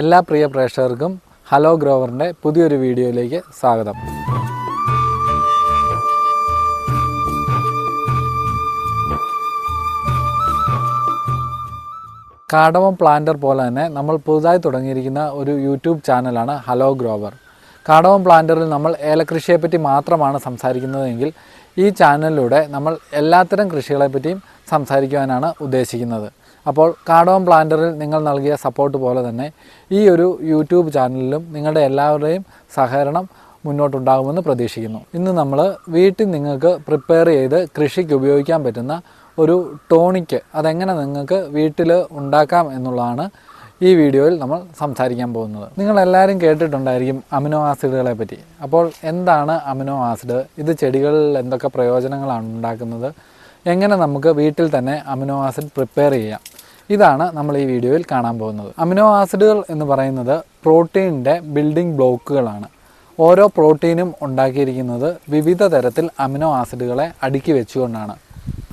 എല്ലാ പ്രിയ പ്രേക്ഷകർക്കും ഹലോ ഗ്രോവറിന്റെ പുതിയൊരു വീഡിയോയിലേക്ക് സ്വാഗതം. കാടവം പ്ലാന്റർ പോലെ തന്നെ നമ്മൾ പുതുതായി തുടങ്ങിയിരിക്കുന്ന ഒരു യൂട്യൂബ് ചാനലാണ് ഹലോ ഗ്രോവർ. കാടവം പ്ലാന്ററിൽ നമ്മൾ ഏലകൃഷിയെപ്പറ്റി മാത്രമാണ് സംസാരിക്കുന്നതെങ്കിൽ ഈ ചാനലിലൂടെ നമ്മൾ എല്ലാത്തരം കൃഷികളെപ്പറ്റിയും സംസാരിക്കുവാനാണ് ഉദ്ദേശിക്കുന്നത്. അപ്പോൾ കാടവം പ്ലാന്ററിൽ നിങ്ങൾ നൽകിയ സപ്പോർട്ട് പോലെ തന്നെ ഈ ഒരു യൂട്യൂബ് ചാനലിലും നിങ്ങളുടെ എല്ലാവരുടെയും സഹകരണം മുന്നോട്ടുണ്ടാകുമെന്ന് പ്രതീക്ഷിക്കുന്നു. ഇന്ന് നമ്മൾ വീട്ടിൽ നിങ്ങൾക്ക് പ്രിപ്പയർ ചെയ്ത് കൃഷിക്ക് ഉപയോഗിക്കാൻ പറ്റുന്ന ഒരു ടോണിക്ക് അതെങ്ങനെ നിങ്ങൾക്ക് വീട്ടിൽ ഉണ്ടാക്കാം എന്നുള്ളതാണ് ഈ വീഡിയോയിൽ നമ്മൾ സംസാരിക്കാൻ പോകുന്നത്. നിങ്ങൾ എല്ലാവരും കേട്ടിട്ടുണ്ടായിരിക്കും അമിനോ ആസിഡുകളെ പറ്റി. അപ്പോൾ എന്താണ് അമിനോ ആസിഡ്? ഇത് ചെടികളിൽ എന്തൊക്കെ പ്രയോജനങ്ങളാണ് ഉണ്ടാക്കുന്നത്? എങ്ങനെ നമുക്ക് വീട്ടിൽ തന്നെ അമിനോ ആസിഡ് പ്രിപ്പയർ ചെയ്യാം? ഇതാണ് നമ്മൾ ഈ വീഡിയോയിൽ കാണാൻ പോകുന്നത്. അമിനോ ആസിഡുകൾ എന്ന് പറയുന്നത് പ്രോട്ടീനിന്റെ ബിൽഡിംഗ് ബ്ലോക്കുകളാണ് ഓരോ പ്രോട്ടീനും ഉണ്ടാക്കിയിരിക്കുന്നത് വിവിധ തരത്തിൽ അമിനോ ആസിഡുകളെ അടുക്കി വെച്ചുകൊണ്ടാണ്.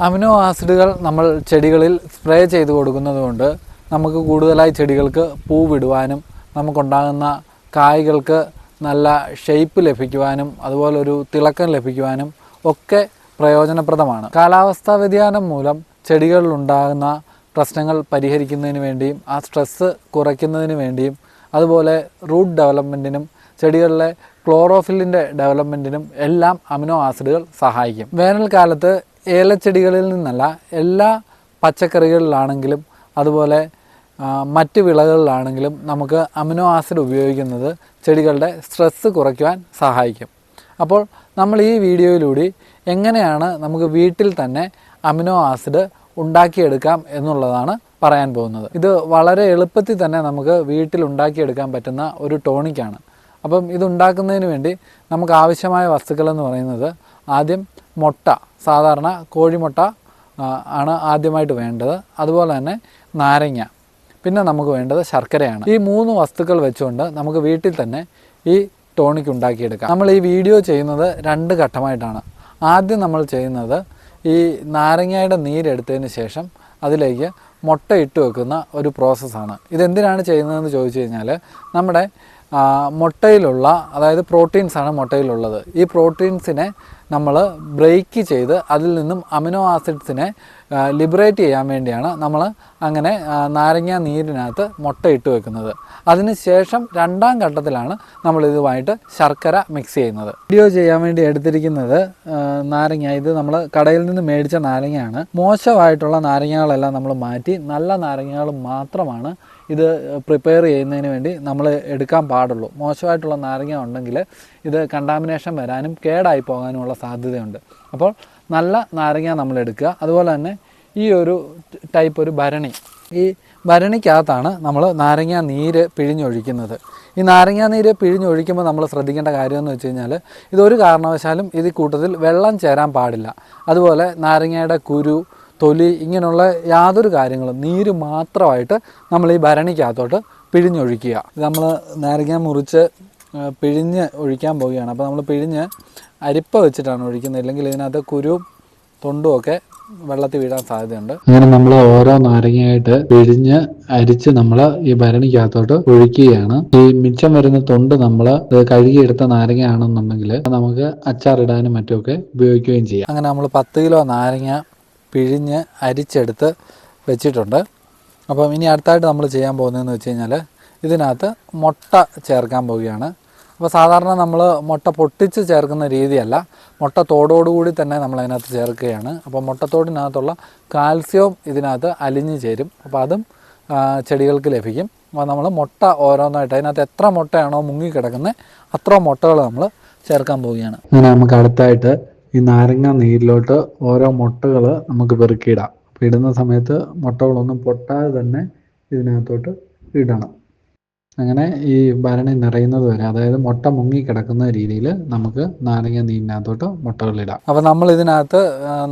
അമിനോ ആസിഡുകൾ നമ്മൾ ചെടികളിൽ സ്പ്രേ ചെയ്ത് കൊടുക്കുന്നതുകൊണ്ട് നമുക്ക് കൂടുതലായി ചെടികൾക്ക് പൂ വിടുവാനും നമുക്കുണ്ടാകുന്ന കായ്കൾക്ക് നല്ല ഷെയ്പ്പ് ലഭിക്കുവാനും അതുപോലെ ഒരു തിളക്കം ലഭിക്കുവാനും ഒക്കെ പ്രയോജനപ്രദമാണ്. കാലാവസ്ഥാ വ്യതിയാനം മൂലം ചെടികളിലുണ്ടാകുന്ന പ്രശ്നങ്ങൾ പരിഹരിക്കുന്നതിന് വേണ്ടിയും ആ സ്ട്രെസ്സ് കുറയ്ക്കുന്നതിന് വേണ്ടിയും അതുപോലെ റൂട്ട് ഡെവലപ്മെന്റിനും ചെടികളിലെ ക്ലോറോഫില്ലിന്റെ ഡെവലപ്മെന്റിനും എല്ലാം അമിനോ ആസിഡുകൾ സഹായിക്കും. വേനൽക്കാലത്ത് ഏലച്ചെടികളിൽ നിന്നല്ല എല്ലാ പച്ചക്കറികളിലാണെങ്കിലും അതുപോലെ മറ്റ് വിളകളിലാണെങ്കിലും നമുക്ക് അമിനോ ആസിഡ് ഉപയോഗിക്കുന്നത് ചെടികളുടെ സ്ട്രെസ്സ് കുറയ്ക്കുവാൻ സഹായിക്കും. അപ്പോൾ നമ്മൾ ഈ വീഡിയോയിലൂടെ എങ്ങനെയാണ് നമുക്ക് വീട്ടിൽ തന്നെ അമിനോ ആസിഡ് ഉണ്ടാക്കിയെടുക്കാം എന്നുള്ളതാണ് പറയാൻ പോകുന്നത്. ഇത് വളരെ എളുപ്പത്തിൽ തന്നെ നമുക്ക് വീട്ടിൽ ഉണ്ടാക്കിയെടുക്കാൻ പറ്റുന്ന ഒരു ടോണിക്കാണ്. അപ്പം ഇതുണ്ടാക്കുന്നതിന് വേണ്ടി നമുക്ക് ആവശ്യമായ വസ്തുക്കൾ എന്ന് പറയുന്നത് ആദ്യം മുട്ട സാധാരണ കോഴിമുട്ട ആണ് ആദ്യമായിട്ട് വേണ്ടത്. അതുപോലെ തന്നെ നാരങ്ങ പിന്നെ നമുക്ക് വേണ്ടത് ശർക്കരയാണ്. ഈ മൂന്ന് വസ്തുക്കൾ വെച്ചുകൊണ്ട് നമുക്ക് വീട്ടിൽ തന്നെ ഈ ടോണിക് ഉണ്ടാക്കിയെടുക്കാം. നമ്മൾ ഈ വീഡിയോ ചെയ്യുന്നത് രണ്ട് ഘട്ടമായിട്ടാണ്. ആദ്യം നമ്മൾ ചെയ്യുന്നത് ഈ നാരങ്ങയുടെ നീരെടുത്തതിന് ശേഷം അതിലേക്ക് മുട്ട ഇട്ട് വെക്കുന്ന ഒരു പ്രോസസ്സാണ് ഇതെന്തിനാണ് ചെയ്യുന്നതെന്ന് ചോദിച്ചു കഴിഞ്ഞാൽ നമ്മുടെ മുട്ടയിലുള്ള അതായത് പ്രോട്ടീൻസാണ് മുട്ടയിലുള്ളത്. ഈ പ്രോട്ടീൻസിനെ നമ്മൾ ബ്രേക്ക് ചെയ്ത് അതിൽ നിന്നും അമിനോ ആസിഡ്സിനെ ലിബറേറ്റ് ചെയ്യാൻ വേണ്ടിയാണ് നമ്മൾ അങ്ങനെ നാരങ്ങ നീരിനകത്ത് മുട്ട ഇട്ട് വെക്കുന്നത്. അതിന് ശേഷം രണ്ടാം ഘട്ടത്തിലാണ് നമ്മൾ ഇതുമായിട്ട് ശർക്കര മിക്സ് ചെയ്യുന്നത്. വീഡിയോ ചെയ്യാൻ വേണ്ടി എടുത്തിരിക്കുന്നത് നാരങ്ങ. ഇത് നമ്മൾ കടയിൽ നിന്ന് മേടിച്ച നാരങ്ങയാണ്. മോശമായിട്ടുള്ള നാരങ്ങകളെല്ലാം നമ്മൾ മാറ്റി നല്ല നാരങ്ങകൾ മാത്രമാണ് ഇത് പ്രിപ്പയർ ചെയ്യുന്നതിന് വേണ്ടി നമ്മൾ എടുക്കാൻ പാടുള്ളൂ. മോശമായിട്ടുള്ള നാരങ്ങ ഉണ്ടെങ്കിൽ ഇത് കണ്ടാമിനേഷൻ വരാനും കേടായി പോകാനുമുള്ള സാധ്യതയുണ്ട്. അപ്പോൾ നല്ല നാരങ്ങ നമ്മൾ എടുക്കുക അതുപോലെ തന്നെ ഈ ഒരു ടൈപ്പ് ഒരു ഭരണി. ഈ ഭരണിക്കകത്താണ് നമ്മൾ നാരങ്ങ നീര് പിഴിഞ്ഞൊഴിക്കുന്നത്. ഈ നാരങ്ങ നീര് പിഴിഞ്ഞൊഴിക്കുമ്പോൾ നമ്മൾ ശ്രദ്ധിക്കേണ്ട കാര്യം എന്ന് വെച്ച് കഴിഞ്ഞാൽ ഇതൊരു കാരണവശാലും ഇത് കൂട്ടത്തിൽ വെള്ളം ചേരാൻ പാടില്ല. അതുപോലെ നാരങ്ങയുടെ കുരു തൊലി ഇങ്ങനെയുള്ള യാതൊരു കാര്യങ്ങളും നീര് മാത്രമായിട്ട് നമ്മൾ ഈ ഭരണിക്കകത്തോട്ട് പിഴിഞ്ഞൊഴിക്കുക. നമ്മൾ നാരങ്ങ മുറിച്ച് പിഴിഞ്ഞ് ഒഴിക്കാൻ പോവുകയാണ്. അപ്പോൾ നമ്മൾ പിഴിഞ്ഞ് അരിപ്പ വെച്ചിട്ടാണ് ഒഴിക്കുന്നത്. ഇല്ലെങ്കിൽ ഇതിനകത്ത് കുരു തൊണ്ടും ഒക്കെ വെള്ളത്തിൽ വീഴാൻ സാധ്യതയുണ്ട്. അങ്ങനെ നമ്മൾ ഓരോ നാരങ്ങയായിട്ട് പിഴിഞ്ഞ് അരിച്ച് നമ്മൾ ഈ ഭരണിക്കകത്തോട്ട് ഒഴിക്കുകയാണ്. ഈ മിച്ചം വരുന്ന തൊണ്ട് നമ്മൾ കഴുകിയെടുത്ത നാരങ്ങ ആണെന്നുണ്ടെങ്കിൽ നമുക്ക് അച്ചാറിടാനും മറ്റുമൊക്കെ ഉപയോഗിക്കുകയും ചെയ്യാം. അങ്ങനെ നമ്മൾ പത്ത് കിലോ നാരങ്ങ പിഴിഞ്ഞ് അരിച്ചെടുത്ത് വെച്ചിട്ടുണ്ട്. അപ്പം ഇനി അടുത്തായിട്ട് നമ്മൾ ചെയ്യാൻ പോകുന്നതെന്ന് വെച്ച് കഴിഞ്ഞാൽ ഇതിനകത്ത് മുട്ട ചേർക്കാൻ പോവുകയാണ്. അപ്പോൾ സാധാരണ നമ്മൾ മുട്ട പൊട്ടിച്ച് ചേർക്കുന്ന രീതിയല്ല. മുട്ട തോടോടുകൂടി തന്നെ നമ്മൾ അതിനകത്ത് ചേർക്കുകയാണ്. അപ്പോൾ മുട്ടത്തോടിനകത്തുള്ള കാൽസ്യവും ഇതിനകത്ത് അലിഞ്ഞു ചേരും. അപ്പോൾ അതും ചെടികൾക്ക് ലഭിക്കും. അപ്പോൾ നമ്മൾ മുട്ട ഓരോന്നായിട്ട് അതിനകത്ത് എത്ര മുട്ടയാണോ മുങ്ങിക്കിടക്കുന്നത് അത്ര മുട്ടകൾ നമ്മൾ ചേർക്കാൻ പോവുകയാണ്. അങ്ങനെ നമുക്ക് അടുത്തായിട്ട് ഈ നാരങ്ങ നീരിലോട്ട് ഓരോ മുട്ടകൾ നമുക്ക് പെറുക്കിയിടാം. അപ്പോൾ ഇടുന്ന സമയത്ത് മുട്ടകളൊന്നും പൊട്ടാതെ തന്നെ ഇതിനകത്തോട്ട് ഇടണം. അങ്ങനെ ഈ ഭരണി നിറയുന്നത് വരെ അതായത് മുട്ട മുങ്ങി കിടക്കുന്ന രീതിയിൽ നമുക്ക് നാരങ്ങ നീരിനകത്തോട്ട് മുട്ടകളിടാം അപ്പോൾ നമ്മൾ ഇതിനകത്ത്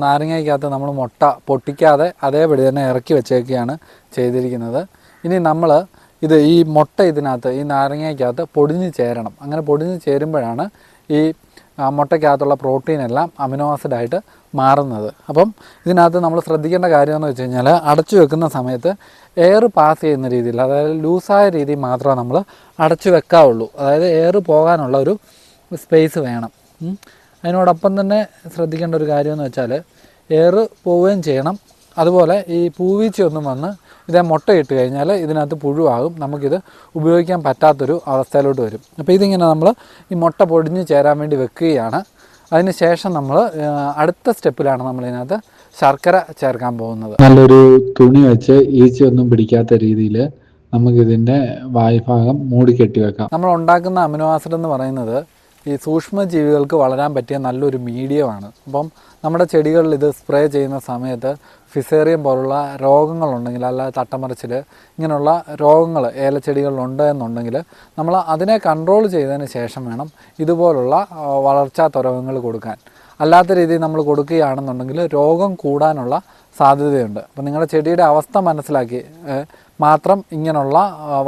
നാരങ്ങയ്ക്കകത്ത് നമ്മൾ മുട്ട പൊട്ടിക്കാതെ അതേപടി തന്നെ ഇറക്കി വെച്ചേക്കുകയാണ് ചെയ്തിരിക്കുന്നത്. ഇനി നമ്മൾ ഇത് ഈ മുട്ട ഇതിനകത്ത് ഈ നാരങ്ങയ്ക്കകത്ത് പൊടിഞ്ഞ് ചേരണം. അങ്ങനെ പൊടിഞ്ഞ് ചേരുമ്പോഴാണ് ഈ മുട്ടയ്ക്കകത്തുള്ള പ്രോട്ടീൻ എല്ലാം അമിനോ ആസിഡായിട്ട് മാറുന്നത്. അപ്പം ഇതിനകത്ത് നമ്മൾ ശ്രദ്ധിക്കേണ്ട കാര്യം എന്ന് വെച്ച് കഴിഞ്ഞാൽ അടച്ചു വെക്കുന്ന സമയത്ത് എയർ പാസ് ചെയ്യുന്ന രീതിയിൽ അതായത് ലൂസായ രീതി മാത്രമേ നമ്മൾ അടച്ചു വെക്കാവുള്ളൂ. അതായത് എയർ പോകാനുള്ള ഒരു സ്പേസ് വേണം. അതിനോടൊപ്പം തന്നെ ശ്രദ്ധിക്കേണ്ട ഒരു കാര്യം എന്ന് വെച്ചാൽ എയർ പോവുകയും ചെയ്യണം. അതുപോലെ ഈ പൂവീച്ചയൊന്നും വന്ന് ഇതേ മുട്ടയിട്ട് കഴിഞ്ഞാൽ ഇതിനകത്ത് പുഴുവാകും. നമുക്കിത് ഉപയോഗിക്കാൻ പറ്റാത്തൊരു അവസ്ഥയിലോട്ട് വരും. അപ്പോൾ ഇതിങ്ങനെ നമ്മൾ ഈ മുട്ട പൊടിഞ്ഞ് ചേരാൻ വേണ്ടി വെക്കുകയാണ്. അതിന് ശേഷം നമ്മൾ അടുത്ത സ്റ്റെപ്പിലാണ് നമ്മൾ ഇതിനകത്ത് ശർക്കര ചേർക്കാൻ പോകുന്നത്. നല്ലൊരു തുണി വെച്ച് ഈച്ച ഒന്നും പിടിക്കാത്ത രീതിയിൽ നമുക്കിതിന്റെ വായ്ഭാഗം മൂടിക്കെട്ടി വെക്കാം. നമ്മൾ ഉണ്ടാക്കുന്ന അമിനോ ആസിഡ് എന്ന് പറയുന്നത് ഈ സൂക്ഷ്മജീവികൾക്ക് വളരാൻ പറ്റിയ നല്ലൊരു മീഡിയമാണ്. അപ്പം നമ്മുടെ ചെടികളിൽ ഇത് സ്പ്രേ ചെയ്യുന്ന സമയത്ത് ഫിസേറിയം പോലുള്ള രോഗങ്ങളുണ്ടെങ്കിൽ അല്ല തട്ടമറിച്ചിൽ ഇങ്ങനെയുള്ള രോഗങ്ങൾ ഏലച്ചെടികളിലുണ്ട് എന്നുണ്ടെങ്കിൽ നമ്മൾ അതിനെ കൺട്രോൾ ചെയ്തതിന് ശേഷം വേണം ഇതുപോലുള്ള വളർച്ചാ ത്വരകങ്ങൾ കൊടുക്കാൻ. അല്ലാത്ത രീതിയിൽ നമ്മൾ കൊടുക്കുകയാണെന്നുണ്ടെങ്കിൽ രോഗം കൂടാനുള്ള സാധ്യതയുണ്ട്. അപ്പം നിങ്ങളുടെ ചെടിയുടെ അവസ്ഥ മനസ്സിലാക്കി മാത്രം ഇങ്ങനെയുള്ള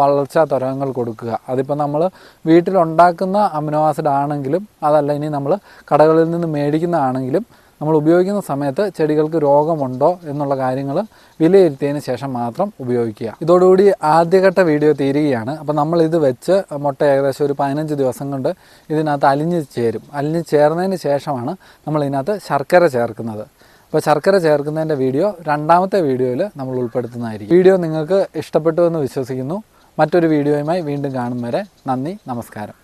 വളർച്ചാ ത്വരകങ്ങൾ കൊടുക്കുക. അതിപ്പോൾ നമ്മൾ വീട്ടിലുണ്ടാക്കുന്ന അമിനോ ആസിഡ് ആണെങ്കിലും അതല്ല ഇനി നമ്മൾ കടകളിൽ നിന്ന് മേടിക്കുന്നതാണെങ്കിലും നമ്മൾ ഉപയോഗിക്കുന്ന സമയത്ത് ചെടികൾക്ക് രോഗമുണ്ടോ എന്നുള്ള കാര്യങ്ങൾ വിലയിരുത്തിയതിന് ശേഷം മാത്രം ഉപയോഗിക്കുക. ഇതോടുകൂടി ആദ്യഘട്ട വീഡിയോ തീരുകയാണ്. അപ്പോൾ നമ്മൾ ഇത് വെച്ച് മുട്ട ഏകദേശം ഒരു പതിനഞ്ച് ദിവസം കൊണ്ട് ഇതിനകത്ത് അലിഞ്ഞ് ചേരും. അലിഞ്ഞ് ചേർന്നതിന് ശേഷമാണ് നമ്മൾ ഇതിനകത്ത് ശർക്കര ചേർക്കുന്നത്. അപ്പോൾ ശർക്കര ചേർക്കുന്നതിന്റെ വീഡിയോ രണ്ടാമത്തെ വീഡിയോയിൽ നമ്മൾ ഉൾപ്പെടുത്തുന്നതായിരിക്കും. വീഡിയോ നിങ്ങൾക്ക് ഇഷ്ടപ്പെട്ടു എന്ന് വിശ്വസിക്കുന്നു. മറ്റൊരു വീഡിയോയുമായി വീണ്ടും കാണും വരെ നന്ദി നമസ്കാരം.